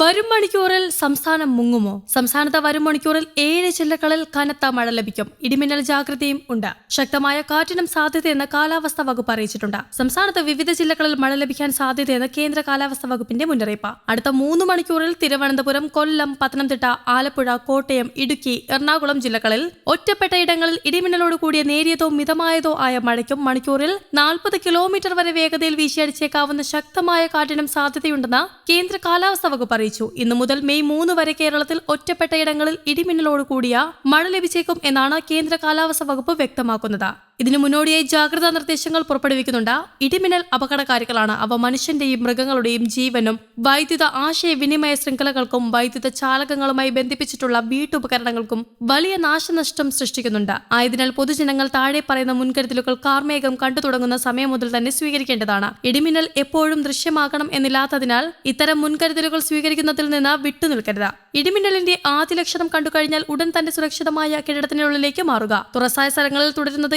വരും മണിക്കൂറിൽ സംസ്ഥാനം മുങ്ങുമോ? സംസ്ഥാനത്ത് വരും മണിക്കൂറിൽ ഏഴ് ജില്ലകളിൽ കനത്ത മഴ ലഭിക്കും. ഇടിമിന്നൽ ജാഗ്രതയും ഉണ്ട്. ശക്തമായ കാറ്റിനും സാധ്യതയെന്ന് കാലാവസ്ഥാ വകുപ്പ് അറിയിച്ചിട്ടുണ്ട്. സംസ്ഥാനത്ത് വിവിധ ജില്ലകളിൽ മഴ ലഭിക്കാൻ സാധ്യതയെന്ന് കേന്ദ്ര കാലാവസ്ഥാ വകുപ്പിന്റെ മുന്നറിയിപ്പ്. അടുത്ത മൂന്ന് മണിക്കൂറിൽ തിരുവനന്തപുരം കൊല്ലം പത്തനംതിട്ട ആലപ്പുഴ കോട്ടയം ഇടുക്കി എറണാകുളം ജില്ലകളിൽ ഒറ്റപ്പെട്ട ഇടങ്ങളിൽ ഇടിമിന്നലോട് കൂടിയ നേരിയതോ മിതമായതോ ആയ മഴയ്ക്കും മണിക്കൂറിൽ നാൽപ്പത് കിലോമീറ്റർ വരെ വേഗതയിൽ വീശിയടിച്ചേക്കാവുന്ന ശക്തമായ കാറ്റിനും സാധ്യതയുണ്ടെന്ന് കേന്ദ്ര കാലാവസ്ഥാ വകുപ്പ് അറിയിച്ചു. ഇന്നു മുതൽ മെയ് മൂന്ന് വരെ കേരളത്തിൽ ഒറ്റപ്പെട്ട ഇടങ്ങളിൽ ഇടിമിന്നലോട് കൂടിയ മഴ ലഭിച്ചേക്കും എന്നാണ് കേന്ദ്ര കാലാവസ്ഥാ വകുപ്പ് വ്യക്തമാക്കുന്നത്. ഇതിനു മുന്നോടിയായി ജാഗ്രതാ നിർദ്ദേശങ്ങൾ പുറപ്പെടുവിക്കുന്നുണ്ട്. ഇടിമിന്നൽ അപകടകാരികളാണ് അവ മനുഷ്യന്റെയും മൃഗങ്ങളുടെയും ജീവനും വൈദ്യുത ആശയവിനിമയ ശൃംഖലകൾക്കും വൈദ്യുത ചാലകങ്ങളുമായി ബന്ധിപ്പിച്ചിട്ടുള്ള വീട്ടുപകരണങ്ങൾക്കും വലിയ നാശനഷ്ടം സൃഷ്ടിക്കുന്നുണ്ട്. ആയതിനാൽ പൊതുജനങ്ങൾ താഴെ പറയുന്ന മുൻകരുതലുകൾ കാർമേഘം കണ്ടു തുടങ്ങുന്ന സമയം മുതൽ തന്നെ സ്വീകരിക്കേണ്ടതാണ്. ഇടിമിന്നൽ എപ്പോഴും ദൃശ്യമാകണം എന്നില്ലാത്തതിനാൽ ഇത്തരം മുൻകരുതലുകൾ സ്വീകരിക്കുന്നതിൽ നിന്ന് വിട്ടുനിൽക്കരുത്. ഇടിമിന്നലിന്റെ ആദ്യ ലക്ഷണം കണ്ടുകഴിഞ്ഞാൽ ഉടൻ തന്നെ സുരക്ഷിതമായ കെട്ടിടത്തിനുള്ളിലേക്ക് മാറുക. തുറസായ സ്ഥലങ്ങളിൽ തുടരുന്നത്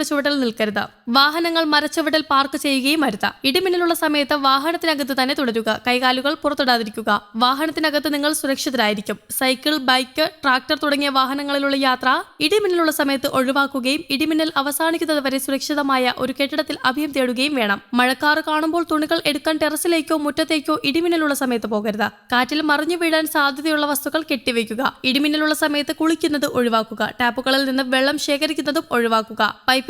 ചുവട്ടിൽ നിൽക്കരുത്. വാഹനങ്ങൾ മരച്ചുവട്ടിൽ പാർക്ക് ചെയ്യുകയും അരുത് ഇടിമിന്നലുള്ള സമയത്ത് വാഹനത്തിനകത്ത് തന്നെ തുടരുക. കൈകാലുകൾ പുറത്തിടാതിരിക്കുക. വാഹനത്തിനകത്ത് നിങ്ങൾ സുരക്ഷിതരായിരിക്കും. സൈക്കിൾ ബൈക്ക് ട്രാക്ടർ തുടങ്ങിയ വാഹനങ്ങളിലുള്ള യാത്ര ഇടിമിന്നലുള്ള സമയത്ത് ഒഴിവാക്കുകയും ഇടിമിന്നൽ അവസാനിക്കുന്നത് വരെ സുരക്ഷിതമായ ഒരു കെട്ടിടത്തിൽ അഭയം തേടുകയും വേണം. മഴക്കാറ് കാണുമ്പോൾ തുണികൾ എടുക്കാൻ ടെറസിലേക്കോ മുറ്റത്തേക്കോ ഇടിമിന്നലുള്ള സമയത്ത് പോകരുത്. കാറ്റിൽ മറിഞ്ഞു വീഴാൻ സാധ്യതയുള്ള വസ്തുക്കൾ കെട്ടിവെക്കുക ഇടിമിന്നലുള്ള സമയത്ത് കുളിക്കുന്നത് ഒഴിവാക്കുക. ടാപ്പുകളിൽ നിന്ന് വെള്ളം ശേഖരിക്കുന്നതും ഒഴിവാക്കുക.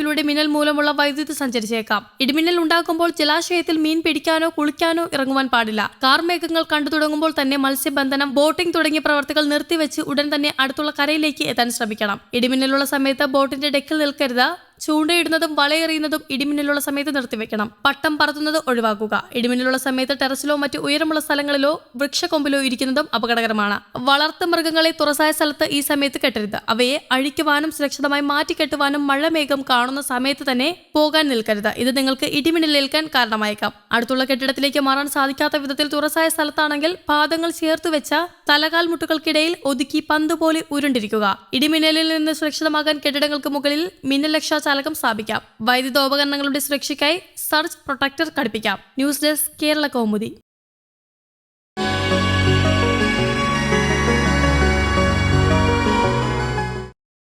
പൈപ്പിലൂടെ മിന്നൽ മൂലമുള്ള വൈദ്യുതി സഞ്ചരിച്ചേക്കാം. ഇടിമിന്നൽ ഉണ്ടാകുമ്പോൾ ജലാശയത്തിൽ മീൻ പിടിക്കാനോ കുളിക്കാനോ ഇറങ്ങുവാൻ പാടില്ല. കാർമേഘങ്ങൾ കണ്ടു തുടങ്ങുമ്പോൾ തന്നെ മത്സ്യബന്ധനം ബോട്ടിംഗ് തുടങ്ങിയ പ്രവർത്തികൾ നിർത്തിവെച്ച് ഉടൻ തന്നെ അടുത്തുള്ള കരയിലേക്ക് എത്താൻ ശ്രമിക്കണം. ഇടിമിന്നലുള്ള സമയത്ത് ബോട്ടിന്റെ ഡെക്കിൽ നിൽക്കരുത്. ചൂണ്ടയിടുന്നതും വലയെറിയുന്നതും ഇടിമിന്നലുള്ള സമയത്ത് നിർത്തിവെക്കണം. പട്ടം പറത്തുന്നത് ഒഴിവാക്കുക. ഇടിമിന്നലുള്ള സമയത്ത് ടെറസിലോ മറ്റ് ഉയരമുള്ള സ്ഥലങ്ങളിലോ വൃക്ഷക്കൊമ്പിലോ ഇരിക്കുന്നതും അപകടകരമാണ്. വളർത്തു മൃഗങ്ങളെ തുറസായ സ്ഥലത്ത് ഈ സമയത്ത് കെട്ടരുത്. അവയെ അഴിക്കുവാനും സുരക്ഷിതമായി മാറ്റിക്കെട്ടുവാനും മഴമേഘം കാണുന്ന സമയത്ത് തന്നെ പോകാൻ നിൽക്കരുത്. ഇത് നിങ്ങൾക്ക് ഇടിമിന്നലേൽക്കാൻ കാരണമായേക്കാം. അടുത്തുള്ള കെട്ടിടത്തിലേക്ക് മാറാൻ സാധിക്കാത്ത വിധത്തിൽ തുറസായ സ്ഥലത്താണെങ്കിൽ പാദങ്ങൾ ചേർത്ത് വെച്ച തലകാൽ മുട്ടുകൾക്കിടയിൽ ഒതുക്കി പന്ത് പോലെ ഉരുണ്ടിരിക്കുക. ഇടിമിന്നലിൽ നിന്ന് സുരക്ഷിതമാകാൻ കെട്ടിടങ്ങൾക്ക് മുകളിൽ മിന്നൽ രക്ഷാചാലകം സ്ഥാപിക്കാം. വൈദ്യുതോപകരണങ്ങളുടെ സുരക്ഷയ്ക്കായി surge protector ഘടിപ്പിക്കാം. News desk Kerala Kaumudi.